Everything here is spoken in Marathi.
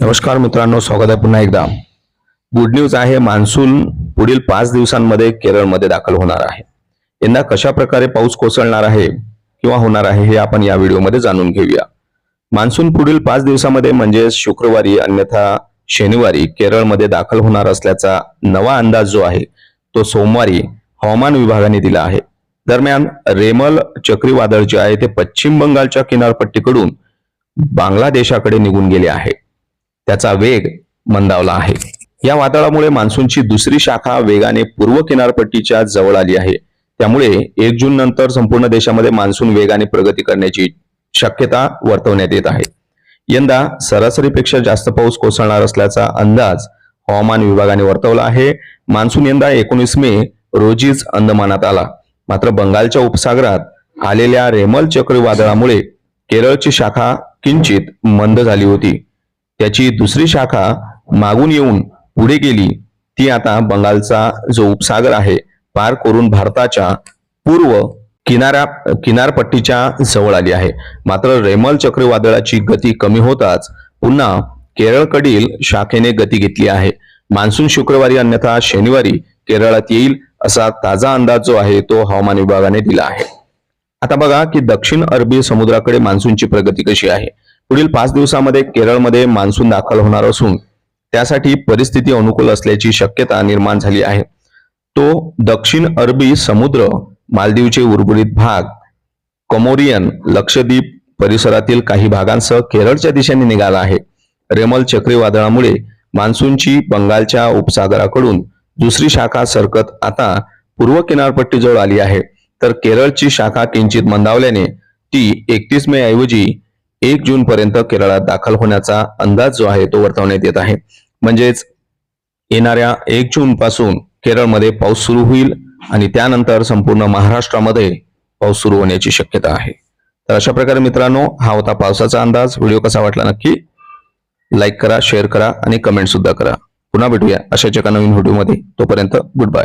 नमस्कार मित्रांनो स्वागत आहे पुन्हा एकदा. गुड न्यूज आहे मान्सून पुढील पाच दिवसांमध्ये केरळमध्ये दाखल होणार आहे. यंदा कशा प्रकारे पाऊस कोसळणार आहे किंवा होणार आहे हे आपण या व्हिडिओमध्ये जाणून घेऊया. मान्सून पुढील पाच दिवसामध्ये म्हणजे शुक्रवारी अन्यथा शनिवारी केरळमध्ये दाखल होणार असल्याचा नवा अंदाज जो आहे तो सोमवारी हवामान विभागाने दिला आहे. दरम्यान रेमल चक्रीवादळ जे आहे ते पश्चिम बंगालच्या किनारपट्टीकडून बांगलादेशाकडे निघून गेले आहे. त्याचा वेग मंदावला आहे. या वादळामुळे मान्सूनची दुसरी शाखा वेगाने पूर्व किनारपट्टीच्या जवळ आली आहे. त्यामुळे एक जून नंतर संपूर्ण देशामध्ये मान्सून वेगाने प्रगती करण्याची शक्यता वर्तवण्यात येत आहे. यंदा सरासरीपेक्षा जास्त पाऊस कोसळणार असल्याचा अंदाज हवामान विभागाने वर्तवला आहे. मान्सून यंदा एकोणीस मे रोजीच अंदमानात आला. मात्र बंगालच्या उपसागरात आलेल्या रेमल चक्रीवादळामुळे केरळची शाखा किंचित मंद झाली होती. त्याची दुसरी शाखा मागून येऊन पुढे गेली. ती आता बंगालचा जो उपसागर आहे पार करून भारताच्या पूर्व किनारा किनारपट्टीच्या जवळ आली आहे. मात्र रेमल चक्रीवादळाची गती कमी होताच पुन्हा केरळकडील शाखेने गती घेतली आहे. मान्सून शुक्रवारी अन्यथा शनिवारी केरळात येईल असा ताजा अंदाज जो आहे तो हवामान विभागाने दिला आहे. आता बघा की दक्षिण अरबी समुद्राकडे मान्सूनची प्रगती कशी आहे. पुढील पाच दिवसामध्ये केरळमध्ये मान्सून दाखल होणार असून त्यासाठी परिस्थिती अनुकूल असल्याची शक्यता निर्माण झाली आहे. तो दक्षिण अरबी समुद्र मालदीवचे उर्वरित भाग कमोरियन लक्षद्वीप परिसरातील काही भागांसह केरळच्या दिशेने निघाला आहे. रेमल चक्रीवादळामुळे मान्सूनची बंगालच्या उपसागराकडून दुसरी शाखा सरकत आता पूर्व किनारपट्टीजवळ आली आहे. तर केरळची शाखा किंचित मंदावल्याने ती एकतीस मे ऐवजी एक जून पर्यंत केरळात दाखल होण्याचा अंदाज जो आहे तो वर्तवण्यात येत आहे. म्हणजेच येणाऱ्या एक जून पासून केरळमध्ये पाऊस सुरू होईल आणि त्यानंतर संपूर्ण महाराष्ट्रामध्ये पाऊस सुरू होण्याची शक्यता आहे. तर अशा प्रकारे मित्रांनो हा होता पावसाचा अंदाज. व्हिडिओ कसा वाटला नक्की लाईक करा शेअर करा आणि कमेंट सुद्धा करा. पुन्हा भेटूया अशाच एका नवीन व्हिडिओमध्ये. तोपर्यंत गुड बाय.